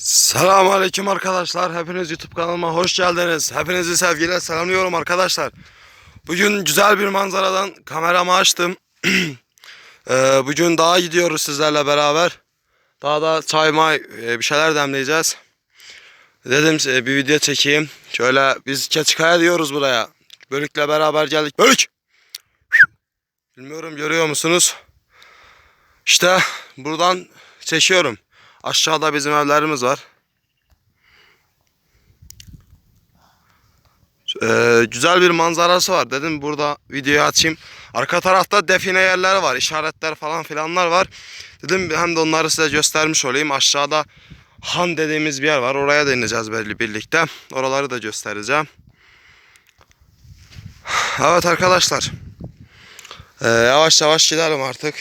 Selamünaleyküm arkadaşlar. Hepiniz YouTube kanalıma hoş geldiniz. Hepinizi sevgiyle selamlıyorum arkadaşlar. Bugün güzel bir manzaradan kameramı açtım. Ee, bugün dağa gidiyoruz sizlerle beraber. Dağda çay may e, bir şeyler demleyeceğiz. Dedim e, bir video çekeyim. Şöyle biz Keçikaya diyoruz buraya. Bölük'le beraber geldik. Bölük! Bilmiyorum görüyor musunuz? İşte buradan çekiyorum. Aşağıda bizim evlerimiz var. Ee, güzel bir manzarası var. Dedim burada videoyu açayım. Arka tarafta define yerleri var. işaretler falan filanlar var. Dedim hem de onları size göstermiş olayım. Aşağıda Han dediğimiz bir yer var. Oraya da ineceğiz belli birlikte. Oraları da göstereceğim. Evet arkadaşlar. Ee, yavaş yavaş gidelim artık.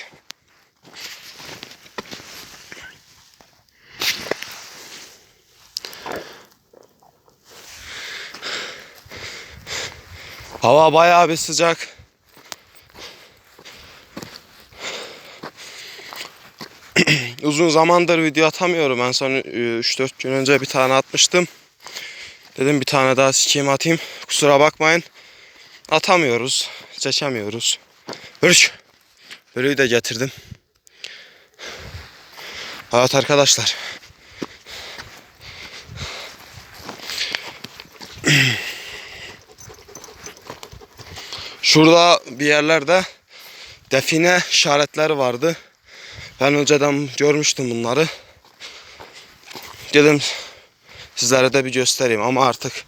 Hava bayağı bir sıcak. Uzun zamandır video atamıyorum. En son 3-4 gün önce bir tane atmıştım. Dedim bir tane daha sikeyim atayım. Kusura bakmayın. Atamıyoruz. Çekemiyoruz. Hırç. Bölüyü de getirdim. Evet arkadaşlar. Şurada bir yerlerde define işaretleri vardı. Ben önceden görmüştüm bunları. Dedim sizlere de bir göstereyim ama artık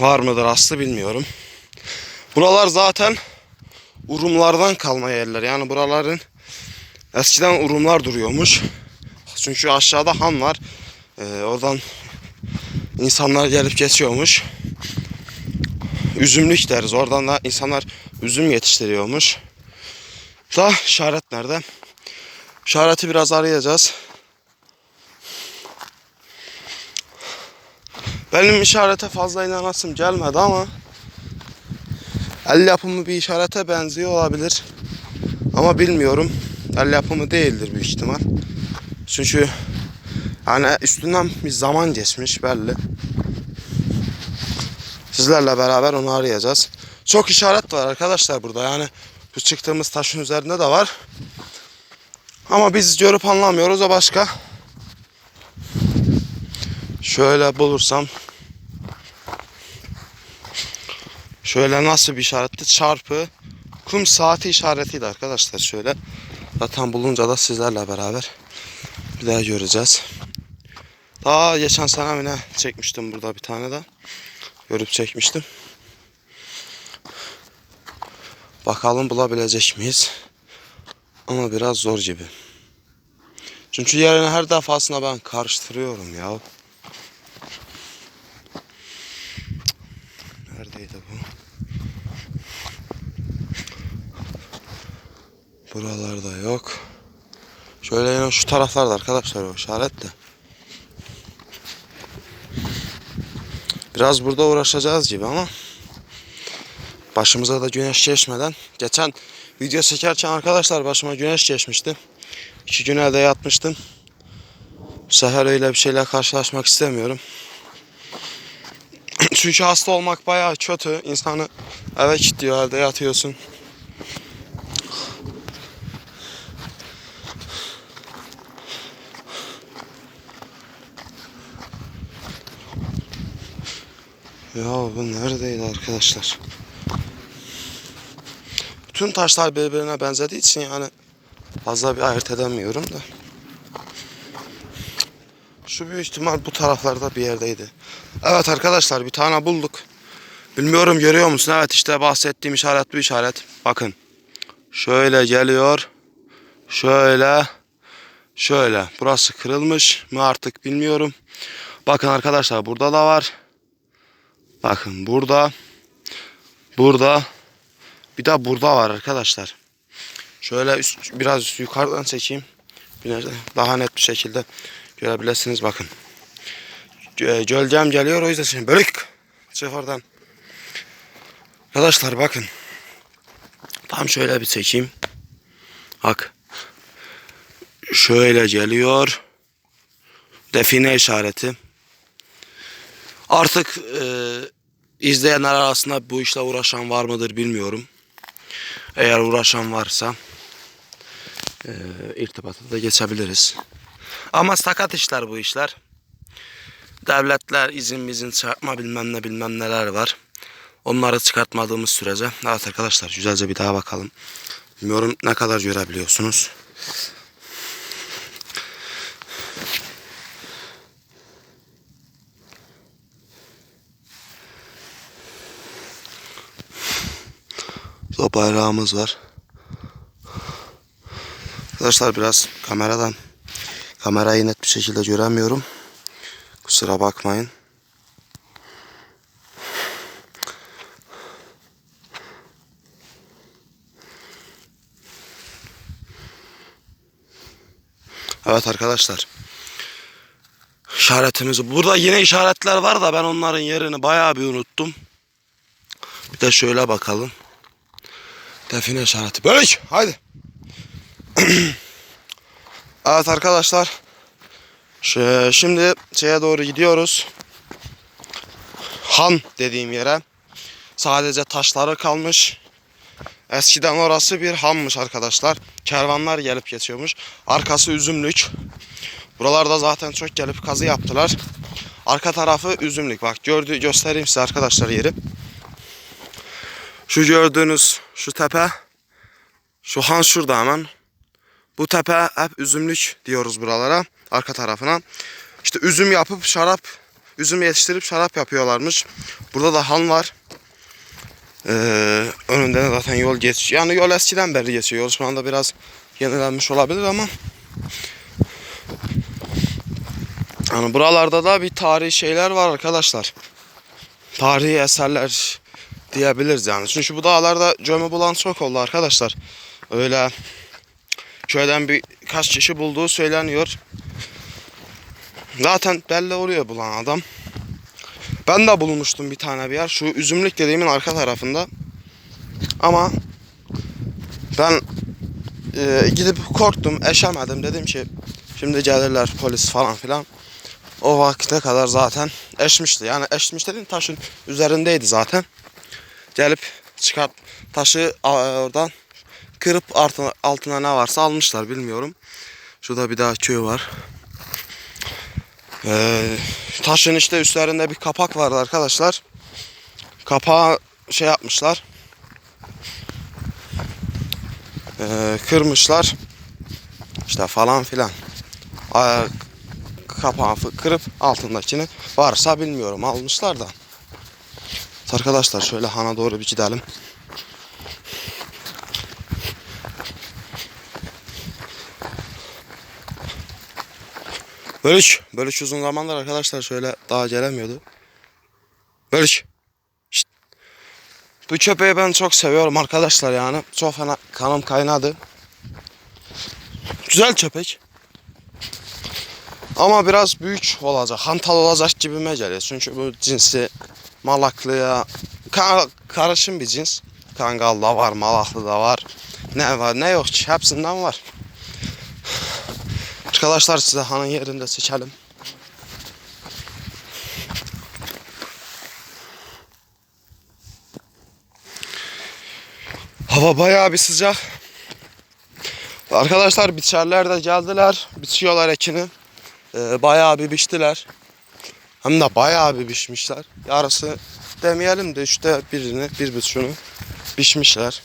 var mıdır aslı bilmiyorum. Buralar zaten urumlardan kalma yerler. Yani buraların eskiden urumlar duruyormuş. Çünkü aşağıda han var. Ee, oradan insanlar gelip geçiyormuş üzümlük deriz. Oradan da insanlar üzüm yetiştiriyormuş. Da işaret nerede? İşareti biraz arayacağız. Benim işarete fazla inanasım gelmedi ama el yapımı bir işarete benziyor olabilir. Ama bilmiyorum. El yapımı değildir büyük ihtimal. Çünkü yani üstünden bir zaman geçmiş belli. Sizlerle beraber onu arayacağız. Çok işaret var arkadaşlar burada. Yani bu çıktığımız taşın üzerinde de var. Ama biz görüp anlamıyoruz o başka. Şöyle bulursam. Şöyle nasıl bir işaretti? Çarpı kum saati işaretiydi arkadaşlar şöyle. Zaten bulunca da sizlerle beraber bir daha göreceğiz. Daha geçen sene mi ne çekmiştim burada bir tane de görüp çekmiştim. Bakalım bulabilecek miyiz? Ama biraz zor gibi. Çünkü yerini her defasında ben karıştırıyorum ya. Neredeydi bu? Buralarda yok. Şöyle yine şu taraflarda arkadaşlar o işaret Biraz burada uğraşacağız gibi ama başımıza da güneş geçmeden geçen video çekerken arkadaşlar başıma güneş geçmişti. İki gün elde yatmıştım. Bu sefer öyle bir şeyle karşılaşmak istemiyorum. Çünkü hasta olmak bayağı kötü. İnsanı eve kilitliyor evde yatıyorsun. Ya bu neredeydi arkadaşlar? Bütün taşlar birbirine benzediği için yani fazla bir ayırt edemiyorum da. Şu büyük ihtimal bu taraflarda bir yerdeydi. Evet arkadaşlar bir tane bulduk. Bilmiyorum görüyor musun? Evet işte bahsettiğim işaret bu işaret. Bakın. Şöyle geliyor. Şöyle. Şöyle. Burası kırılmış mı artık bilmiyorum. Bakın arkadaşlar burada da var. Bakın burada. Burada. Bir de burada var arkadaşlar. Şöyle üst, biraz yukarıdan çekeyim. Daha net bir şekilde görebilirsiniz bakın. Gö- Gölgem geliyor o yüzden şimdi bölük. Sıfırdan. Arkadaşlar bakın. Tam şöyle bir çekeyim. Bak. Şöyle geliyor. Define işareti. Artık e, izleyenler arasında bu işle uğraşan var mıdır bilmiyorum. Eğer uğraşan varsa e, irtibata da geçebiliriz. Ama sakat işler bu işler. Devletler izin izin çıkartma bilmem ne bilmem neler var. Onları çıkartmadığımız sürece. Evet arkadaşlar güzelce bir daha bakalım. Bilmiyorum ne kadar görebiliyorsunuz. Burada bayrağımız var. Arkadaşlar biraz kameradan kamerayı net bir şekilde göremiyorum. Kusura bakmayın. Evet arkadaşlar. İşaretimiz burada yine işaretler var da ben onların yerini bayağı bir unuttum. Bir de şöyle bakalım. Define işareti. Bölük. Haydi. evet arkadaşlar. Şimdi şeye doğru gidiyoruz. Han dediğim yere. Sadece taşları kalmış. Eskiden orası bir hanmış arkadaşlar. Kervanlar gelip geçiyormuş. Arkası üzümlük. Buralarda zaten çok gelip kazı yaptılar. Arka tarafı üzümlük. Bak gördü göstereyim size arkadaşlar yeri. Şu gördüğünüz şu tepe. Şu han şurada hemen. Bu tepe hep üzümlük diyoruz buralara. Arka tarafına. İşte üzüm yapıp şarap, üzüm yetiştirip şarap yapıyorlarmış. Burada da han var. Ee, önünde de zaten yol geç. Yani yol eskiden beri geçiyor. Yol şu anda biraz yenilenmiş olabilir ama yani buralarda da bir tarihi şeyler var arkadaşlar. Tarihi eserler diyebiliriz yani. Çünkü bu dağlarda gömü bulan çok oldu arkadaşlar. Öyle köyden birkaç kişi bulduğu söyleniyor. Zaten belli oluyor bulan adam. Ben de bulmuştum bir tane bir yer. Şu üzümlük dediğimin arka tarafında. Ama ben e, gidip korktum, eşemedim. Dedim ki şimdi gelirler polis falan filan. O vakte kadar zaten eşmişti. Yani eşmiş dediğim taşın üzerindeydi zaten. Gelip çıkart taşı oradan kırıp altına, altına ne varsa almışlar bilmiyorum. Şurada bir daha köy var. Ee, taşın işte üstlerinde bir kapak vardı arkadaşlar. Kapağı şey yapmışlar. Ee, kırmışlar. İşte falan filan. Aa, Kapağı kırıp altındakini varsa bilmiyorum almışlar da. Arkadaşlar şöyle hana doğru bir gidelim. Bölüş. Bölüş uzun zamandır arkadaşlar şöyle daha gelemiyordu. Bölüş. Şşt. Bu köpeği ben çok seviyorum arkadaşlar yani. Çok fena kanım kaynadı. Güzel köpek. Ama biraz büyük olacak. Hantal olacak gibime geliyor. Çünkü bu cinsi malaklıya ka- karışım bir cins. Kangal da var, malaklı da var. Ne var ne yok hepsinden var. Arkadaşlar size hanın yerinde seçelim. Hava bayağı bir sıcak. Arkadaşlar biçerler de geldiler. Biçiyorlar ekini. Ee, bayağı bir biçtiler. Hem de bayağı bir biçmişler. Yarısı demeyelim de işte birini, bir buçuğunu biçmişler.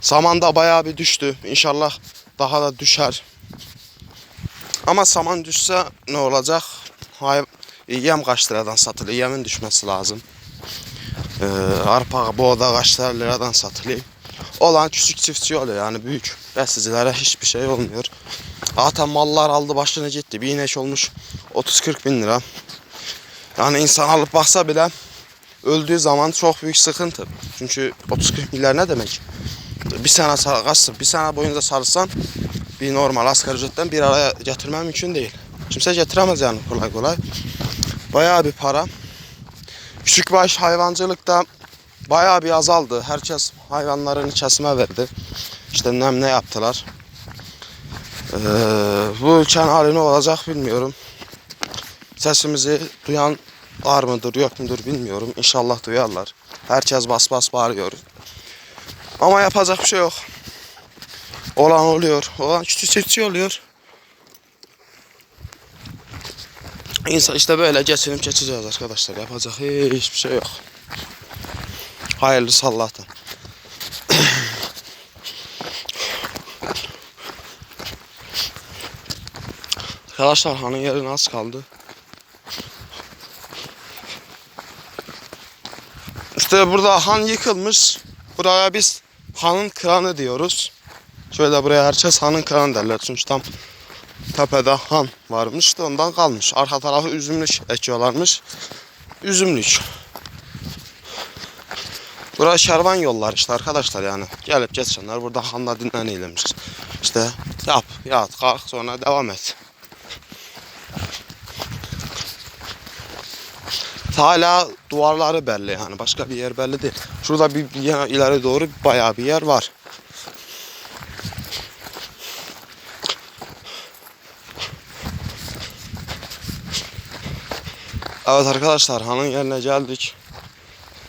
Saman da bayağı bir düştü. İnşallah daha da düşer. Ama saman düşse ne olacak? Hay yem kaç liradan satılıyor? Yemin düşmesi lazım. Ee, arpa boğda kaç liradan satılıyor? Olan küçük çiftçi oluyor yani büyük besicilere hiçbir şey olmuyor. Zaten mallar aldı başını gitti. Bir inek olmuş 30-40 bin lira. Yani insan alıp baksa bile öldüğü zaman çok büyük sıkıntı. Çünkü 30-40 milyar ne demek? Bir sene sarılsın, bir sene boyunca sarılsan bir normal asgari ücretten bir araya getirmen mümkün değil. Kimse getiremez yani kolay kolay. Bayağı bir para. Küçük baş hayvancılıkta bayağı bir azaldı. Herkes hayvanlarını kesime verdi. İşte nem ne yaptılar. Ee, bu ülkenin hali ne olacak bilmiyorum. Sesimizi duyan var mıdır yok mudur bilmiyorum. İnşallah duyarlar. Herkes bas bas bağırıyor. Ama yapacak bir şey yok. Olan oluyor. Olan küçük çiftçi oluyor. İnsan işte böyle geçinip geçeceğiz arkadaşlar. Yapacak hiçbir şey yok. Hayırlısı Allah'tan. Arkadaşlar hanın yeri nasıl kaldı? İşte burada han yıkılmış. Buraya biz hanın kranı diyoruz. Şöyle buraya herkes hanın kranı derler. Çünkü tam tepede han varmış da ondan kalmış. Arka tarafı üzümlük ekiyorlarmış. Üzümlük. Burası şervan yollar işte arkadaşlar yani. Gelip geçenler burada handa dinleneylemiş. İşte yap, yat, kalk sonra devam et. Hala duvarları belli yani başka bir yer belli değil. Şurada bir, bir yana ileri doğru bayağı bir yer var. Evet arkadaşlar hanın yerine geldik.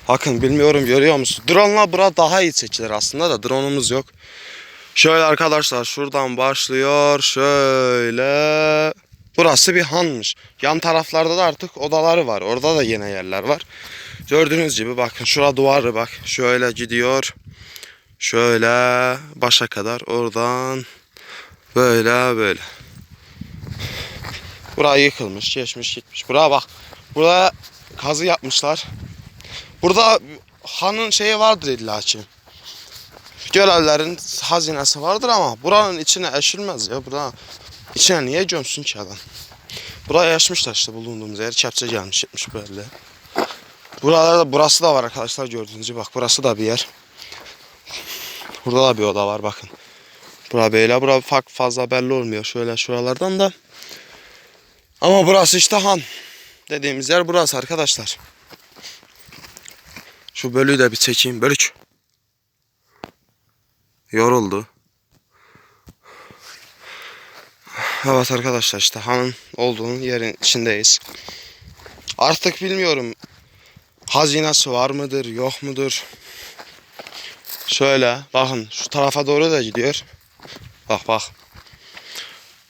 Bakın bilmiyorum görüyor musun? Drone'la bura daha iyi çekilir aslında da drone'umuz yok. Şöyle arkadaşlar şuradan başlıyor şöyle. Burası bir hanmış. Yan taraflarda da artık odaları var. Orada da yine yerler var. Gördüğünüz gibi bakın şura duvarı bak. Şöyle gidiyor. Şöyle başa kadar oradan böyle böyle. Buraya yıkılmış, geçmiş, gitmiş. Buraya bak. Burada kazı yapmışlar. Burada hanın şeyi vardır illa ki. Görevlerin hazinesi vardır ama buranın içine eşilmez ya. Bura içine niye gömsün ki adam? Buraya yaşmışlar işte bulunduğumuz yer. Kepçe gelmiş gitmiş böyle. Buralarda burası da var arkadaşlar gördüğünüz gibi. Bak burası da bir yer. Burada da bir oda var bakın. Bura böyle. Bura fark fazla belli olmuyor. Şöyle şuralardan da. Ama burası işte han. Dediğimiz yer burası arkadaşlar. Şu bölüyü de bir çekeyim. Bölük. Yoruldu. Evet arkadaşlar işte hanın olduğunun yerin içindeyiz. Artık bilmiyorum hazinesi var mıdır yok mudur. Şöyle bakın şu tarafa doğru da gidiyor. Bak bak.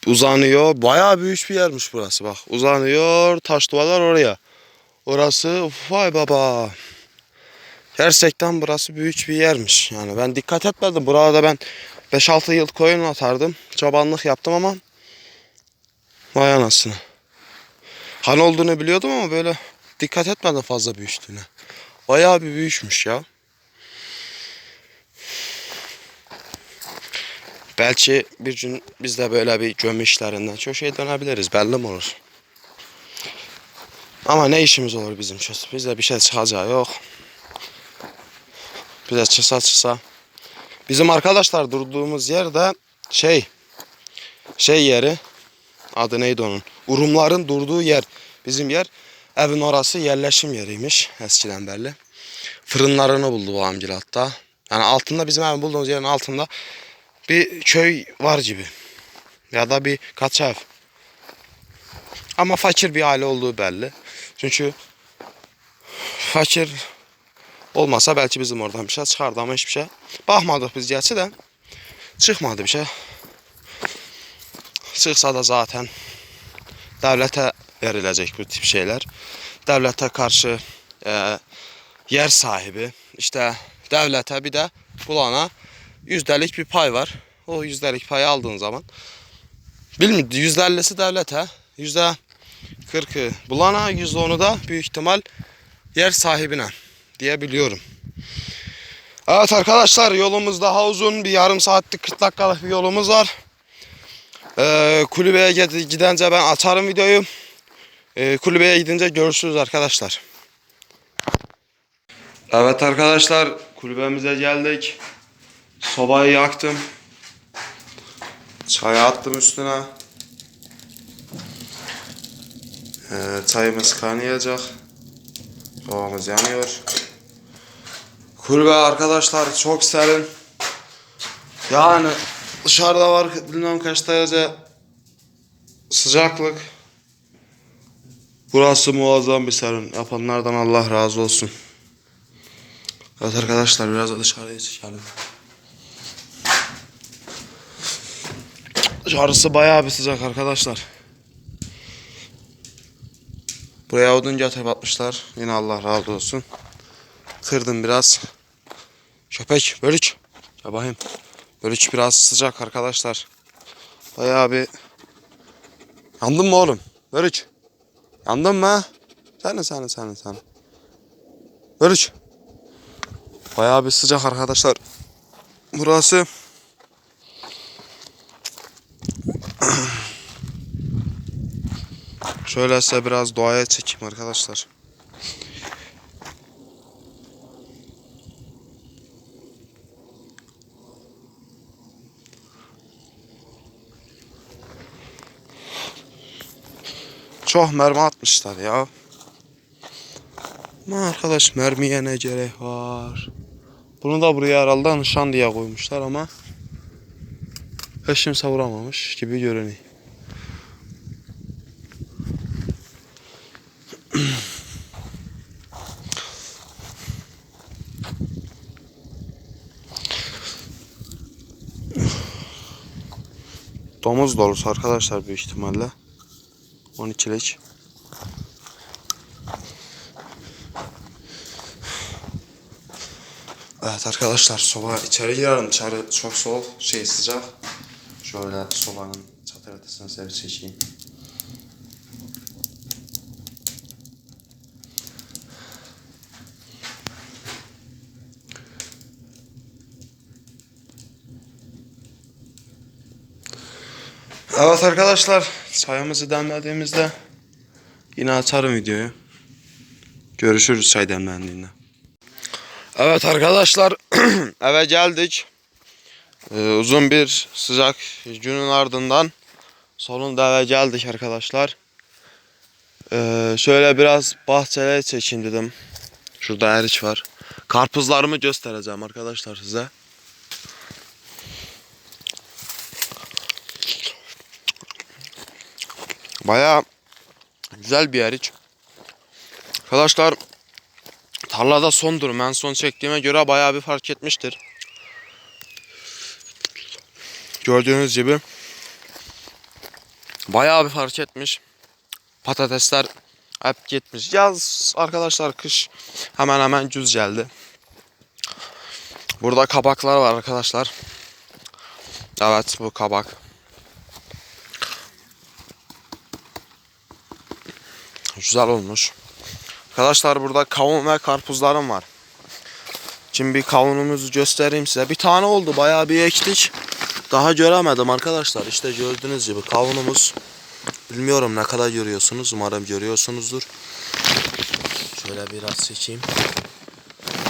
Uzanıyor. Bayağı büyük bir yermiş burası bak. Uzanıyor. Taş duvarlar oraya. Orası vay baba. Gerçekten burası büyük bir yermiş. Yani ben dikkat etmedim. Burada ben 5-6 yıl koyun atardım. Çobanlık yaptım ama vay anasını. Han olduğunu biliyordum ama böyle dikkat etmedim fazla büyüktüğüne. Bayağı bir büyükmüş ya. Belki bir gün biz de böyle bir gömü işlerinden çok şey dönebiliriz. Belli mi olur? Ama ne işimiz olur bizim şu? Bizde bir şey çıkacağı yok. Bize çıksa çıksa. Bizim arkadaşlar durduğumuz yerde şey şey yeri adı neydi onun? Urumların durduğu yer. Bizim yer evin orası yerleşim yeriymiş eskiden beri. Fırınlarını buldu bu amcil hatta. Yani altında bizim evin bulduğumuz yerin altında bir köy var gibi. Ya da bir kaça ev. Ama fakir bir aile olduğu belli. Çünkü fakir olmasa belki bizim oradan bir şey çıkardı ama hiçbir şey. Bakmadık biz gerçi de. Çıkmadı bir şey. Çıksa da zaten devlete verilecek bu tip şeyler. Devlete karşı e, yer sahibi işte devlete bir de bulana yüzdelik bir pay var. O yüzdelik payı aldığın zaman ellisi devlete yüzde kırkı bulana yüzde onu da büyük ihtimal yer sahibine diye biliyorum. Evet arkadaşlar yolumuz daha uzun bir yarım saatlik 40 dakikalık bir yolumuz var. Ee, kulübeye gid- gidince ben açarım videoyu. Ee, kulübeye gidince görüşürüz arkadaşlar. Evet arkadaşlar kulübemize geldik. Sobayı yaktım. Çayı attım üstüne. Ee, çayımız kaynayacak. Sobamız yanıyor. Kulübe arkadaşlar çok serin. Yani dışarıda var bilmem kaç derece sıcaklık. Burası muazzam bir serin. Yapanlardan Allah razı olsun. Evet arkadaşlar biraz da dışarıya çıkalım. Dışarısı bayağı bir sıcak arkadaşlar. Buraya odunca atmışlar. Yine Allah razı olsun. Kırdım biraz. Köpek bölük. Ya. Bölük biraz sıcak arkadaşlar. Bayağı bir... Yandın mı oğlum? Bölük. Yandın mı? Sen sen sen sen. Bölük. Bayağı bir sıcak arkadaşlar. Burası Şöyle size biraz doğaya çekeyim arkadaşlar. Çok mermi atmışlar ya. Ama arkadaş mermiye ne gerek var? Bunu da buraya herhalde nişan diye koymuşlar ama hiç kimse vuramamış gibi görünüyor. Domuz dolusu arkadaşlar büyük ihtimalle. 12'lik. Evet arkadaşlar soba içeri girelim. İçeri çok soğuk, şey sıcak. Şöyle sobanın çatırtısını size bir çekeyim. Evet arkadaşlar çayımızı demlediğimizde yine açarım videoyu. Görüşürüz çay demlendiğinde. Evet arkadaşlar eve geldik. Ee, uzun bir sıcak günün ardından sonunda eve geldik arkadaşlar. Ee, şöyle biraz bahçelere çekeyim dedim. Şurada erik var. Karpuzlarımı göstereceğim arkadaşlar size. Baya güzel bir erik. Arkadaşlar tarlada son durum. En son çektiğime göre bayağı bir fark etmiştir. Gördüğünüz gibi bayağı bir fark etmiş. Patatesler hep gitmiş. Yaz arkadaşlar kış hemen hemen güz geldi. Burada kabaklar var arkadaşlar. Evet bu kabak. Güzel olmuş. Arkadaşlar burada kavun ve karpuzlarım var. Şimdi bir kavunumuzu göstereyim size. Bir tane oldu bayağı bir ektik. Daha göremedim arkadaşlar. İşte gördüğünüz gibi kavunumuz. Bilmiyorum ne kadar görüyorsunuz. Umarım görüyorsunuzdur. Şöyle biraz seçeyim.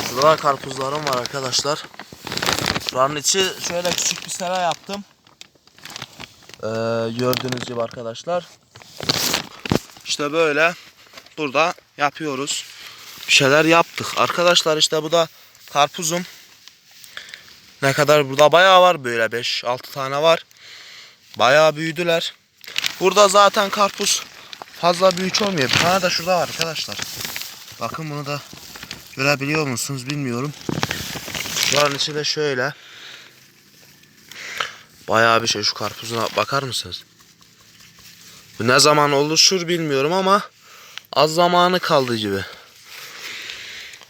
Şurada karpuzlarım var arkadaşlar. Şuranın içi şöyle küçük bir sera yaptım. Ee, gördüğünüz gibi arkadaşlar. İşte böyle burada yapıyoruz. Bir şeyler yaptık. Arkadaşlar işte bu da karpuzum. Ne kadar burada bayağı var böyle 5-6 tane var. Bayağı büyüdüler. Burada zaten karpuz fazla büyük olmuyor. Bir tane de şurada var arkadaşlar. Bakın bunu da görebiliyor musunuz bilmiyorum. Şu an içi de şöyle. Bayağı bir şey şu karpuzuna bakar mısınız? Bu ne zaman oluşur bilmiyorum ama az zamanı kaldı gibi.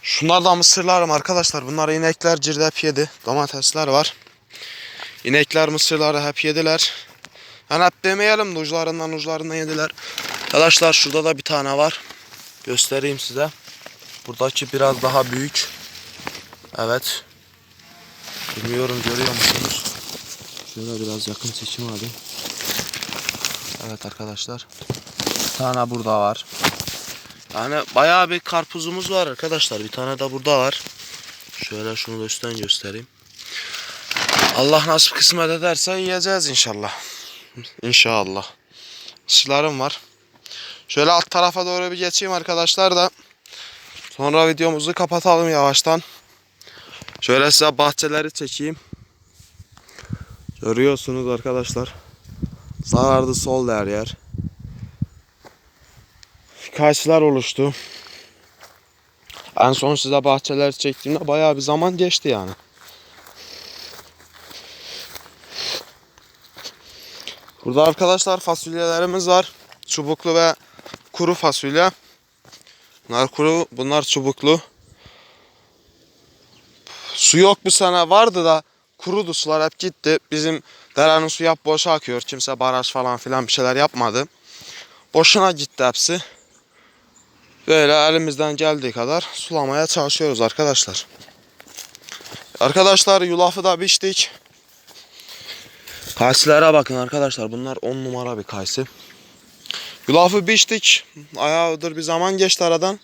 Şunlar da mısırlarım arkadaşlar. Bunlar inekler cirdep yedi. Domatesler var. İnekler mısırları hep yediler. Yani hep demeyelim de uçlarından uçlarından yediler. Arkadaşlar şurada da bir tane var. Göstereyim size. Buradaki biraz daha büyük. Evet. Bilmiyorum görüyor musunuz? Şöyle biraz yakın seçim alayım. Evet arkadaşlar. Bir tane burada var. Yani bayağı bir karpuzumuz var arkadaşlar. Bir tane de burada var. Şöyle şunu da üstten göstereyim. Allah nasip kısmet ederse yiyeceğiz inşallah. İnşallah. Sılarım var. Şöyle alt tarafa doğru bir geçeyim arkadaşlar da. Sonra videomuzu kapatalım yavaştan. Şöyle size bahçeleri çekeyim. Görüyorsunuz arkadaşlar. Zarardı sol her yer. Kayısılar oluştu. En son size bahçeler çektiğimde bayağı bir zaman geçti yani. Burada arkadaşlar fasulyelerimiz var. Çubuklu ve kuru fasulye. Bunlar kuru, bunlar çubuklu. Su yok bu sene vardı da kurudu sular hep gitti. Bizim derenin suyu hep boşa akıyor. Kimse baraj falan filan bir şeyler yapmadı. Boşuna gitti hepsi. Böyle elimizden geldiği kadar sulamaya çalışıyoruz arkadaşlar. Arkadaşlar yulafı da biçtik. Kayısılara bakın arkadaşlar. Bunlar 10 numara bir kayısı. Yulafı biçtik. Ayağıdır bir zaman geçti aradan.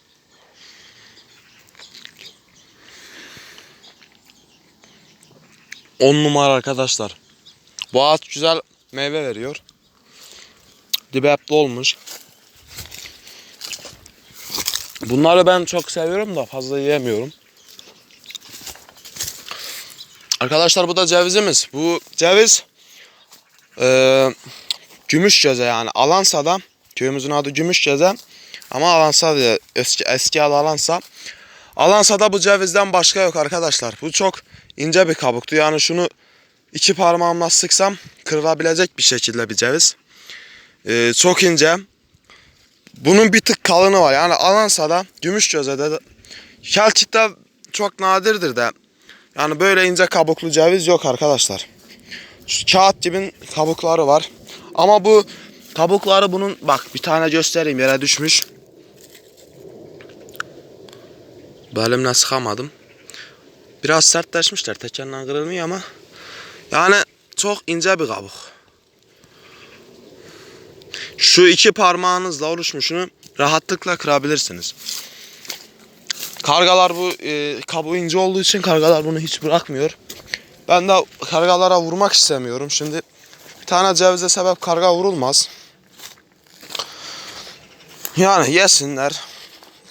On numara arkadaşlar. Bu ağaç güzel meyve veriyor. Dibi hep dolmuş. Bunları ben çok seviyorum da fazla yiyemiyorum. Arkadaşlar bu da cevizimiz. Bu ceviz eee Gümüşgöze yani Alansa'da köyümüzün adı Gümüşgöze ama Alansa diye eski, eski adı Alansa. Alansa'da bu cevizden başka yok arkadaşlar. Bu çok ince bir kabuktu. Yani şunu iki parmağımla sıksam kırılabilecek bir şekilde bir ceviz. Eee, çok ince. Bunun bir tık kalını var. Yani Alansa'da, Gümüşgöze'de de- Kelkit'te çok nadirdir de. Yani böyle ince kabuklu ceviz yok arkadaşlar. Şu kağıt gibi kabukları var. Ama bu kabukları bunun bak bir tane göstereyim yere düşmüş. Belimle sıkamadım. Biraz sertleşmişler. Tekerle kırılmıyor ama. Yani çok ince bir kabuk. Şu iki parmağınızla oluşmuşunu rahatlıkla kırabilirsiniz. Kargalar bu e, kabuğu ince olduğu için kargalar bunu hiç bırakmıyor. Ben de kargalara vurmak istemiyorum. Şimdi bir tane cevize sebep karga vurulmaz. Yani yesinler.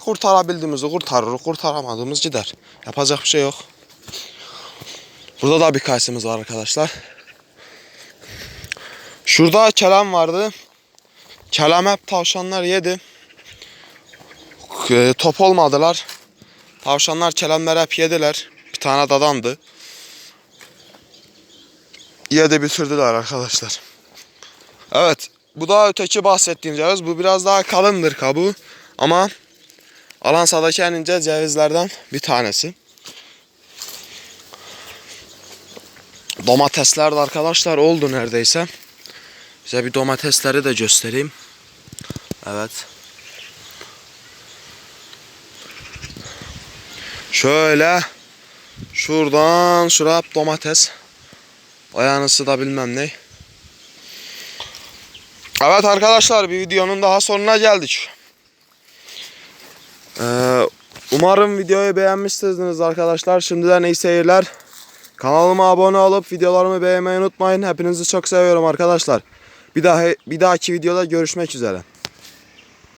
Kurtarabildiğimizi kurtarır, kurtaramadığımız gider. Yapacak bir şey yok. Burada da bir kayısımız var arkadaşlar. Şurada kelem vardı. Kelem hep tavşanlar yedi. E, top olmadılar. Tavşanlar kelemleri hep yediler. Bir tane dadandı. Yedi bitirdiler arkadaşlar. Evet. Bu da öteki bahsettiğim ceviz. Bu biraz daha kalındır kabuğu. Ama Alansa'daki en ince cevizlerden bir tanesi. Domatesler de arkadaşlar oldu neredeyse. Size bir domatesleri de göstereyim. Evet. Şöyle şuradan şuraya domates. Ayağınısı da bilmem ne. Evet arkadaşlar bir videonun daha sonuna geldik. Ee, umarım videoyu beğenmişsinizdir arkadaşlar. Şimdiden iyi seyirler. Kanalıma abone olup videolarımı beğenmeyi unutmayın. Hepinizi çok seviyorum arkadaşlar. Bir daha bir dahaki videoda görüşmek üzere.